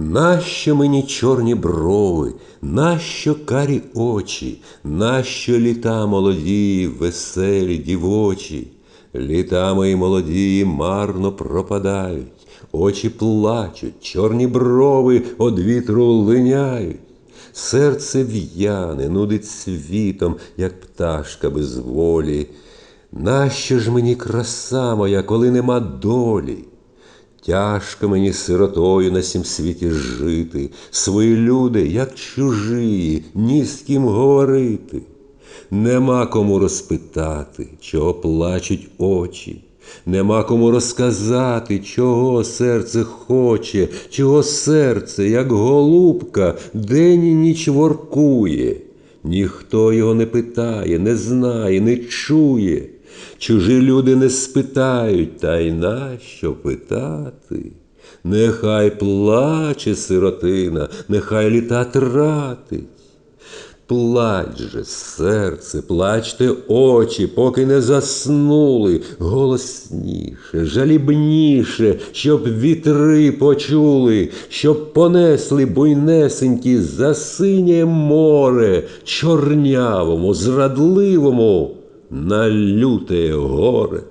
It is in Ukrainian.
Нащо мені чорні брови, нащо карі очі, нащо літа молоді, веселі, дівочі? Літа мої молоді марно пропадають, очі плачуть, чорні брови од вітру линяють. Серце в'яне, нудить світом, як пташка без волі. Нащо ж мені краса моя, коли нема долі? Тяжко мені сиротою на сім світі жити, свої люди, як чужі, ні з ким говорити. Нема кому розпитати, чого плачуть очі, нема кому розказати, чого серце хоче, чого серце, як голубка, день і ніч воркує. Ніхто його не питає, не знає, не чує. Чужі люди не спитають, та й нащо питати? Нехай плаче сиротина, нехай літа тратить. Плач же, серце, плачте очі, поки не заснули, голосніше, жалібніше, щоб вітри почули, щоб понесли буйнесенькі за синє море, чорнявому, зрадливому на люте горе.